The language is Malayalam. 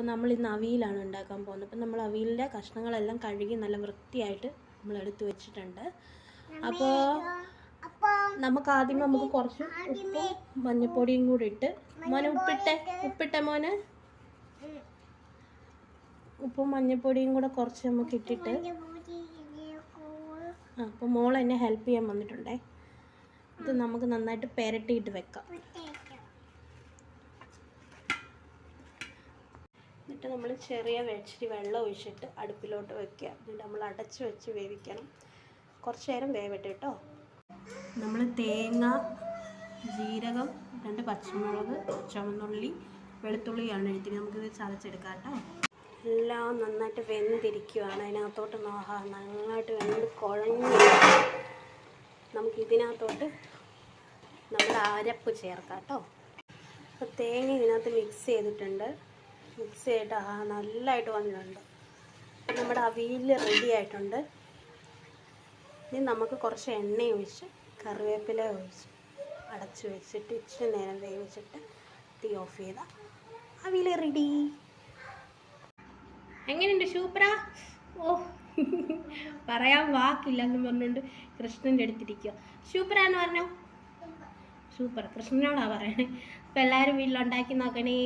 അപ്പോൾ നമ്മൾ ഇന്ന് അവിയലാണ് ഉണ്ടാക്കാൻ പോകുന്നത്. അപ്പോൾ നമ്മൾ അവിയലിന്റെ കഷ്ണങ്ങളെല്ലാം കഴുകി നല്ല വൃത്തിയായിട്ട് നമ്മൾ എടുത്തു വെച്ചിട്ടുണ്ട്. അപ്പോൾ നമുക്ക് ആദ്യം നമുക്ക് കുറച്ച് ഉപ്പും മഞ്ഞപ്പൊടിയും കൂടി ഇട്ട് മോനെ ഉപ്പിട്ടെ? ഉപ്പിട്ടെ മോനെ? ഉപ്പും മഞ്ഞപ്പൊടിയും കൂടെ കുറച്ച് നമുക്ക് ഇട്ടിട്ട് ആ അപ്പോൾ മോൾ എന്നെ ഹെൽപ്പ് ചെയ്യാൻ വന്നിട്ടുണ്ടേ. ഇത് നമുക്ക് നന്നായിട്ട് പെരട്ടിയിട്ട് വെക്കാം. എന്നിട്ട് നമ്മൾ ചെറിയ വെച്ചിട്ട് വെള്ളം ഒഴിച്ചിട്ട് അടുപ്പിലോട്ട് വെക്കുക. എന്നിട്ട് നമ്മൾ അടച്ച് വെച്ച് വേവിക്കണം. കുറച്ച് നേരം വേവട്ടെ കേട്ടോ. നമ്മൾ തേങ്ങ ജീരകം രണ്ട് പച്ചമുളക് ചുവന്നുള്ളി വെളുത്തുള്ളിയാണ് എടുത്തിട്ട് നമുക്കിത് ചതച്ചെടുക്കാം കേട്ടോ. എല്ലാം നന്നായിട്ട് വെന്തിരിക്കുകയാണ് അതിനകത്തോട്ട് നോഹാ നന്നായിട്ട് വെന്ത് കുഴഞ്ഞ് നമുക്ക് ഇതിനകത്തോട്ട് നമ്മുടെ അരപ്പ് ചേർക്കാം കേട്ടോ. അപ്പോൾ തേങ്ങ ഇതിനകത്ത് മിക്സ് ചെയ്തിട്ടുണ്ട്. മിക്സ് ചെയ്തിട്ട് ആ നല്ലതായിട്ട് വന്നിട്ടുണ്ട്. നമ്മുടെ അവിയൽ റെഡി ആയിട്ടുണ്ട്. ഇനി നമുക്ക് കുറച്ച് എണ്ണ ഒഴിച്ച് കറിവേപ്പില ഒഴിച്ച് അടച്ച് വെച്ചിട്ട് ഇച്ചിരി നേരം വേവിച്ചിട്ട് തീ ഓഫ് ചെയ്താൽ അവിയൽ റെഡി എങ്ങനെയുണ്ട് സൂപ്പറ ഓ പറയാൻ വാക്കില്ലെന്ന് പറഞ്ഞുകൊണ്ട് കൃഷ്ണന്റെ അടുത്തിരിക്കുക സൂപ്പറാന്ന് പറഞ്ഞോ? സൂപ്പർ കൃഷ്ണനോടാ പറയണേ. അപ്പം എല്ലാവരും വീട്ടിലുണ്ടാക്കി നോക്കണേ.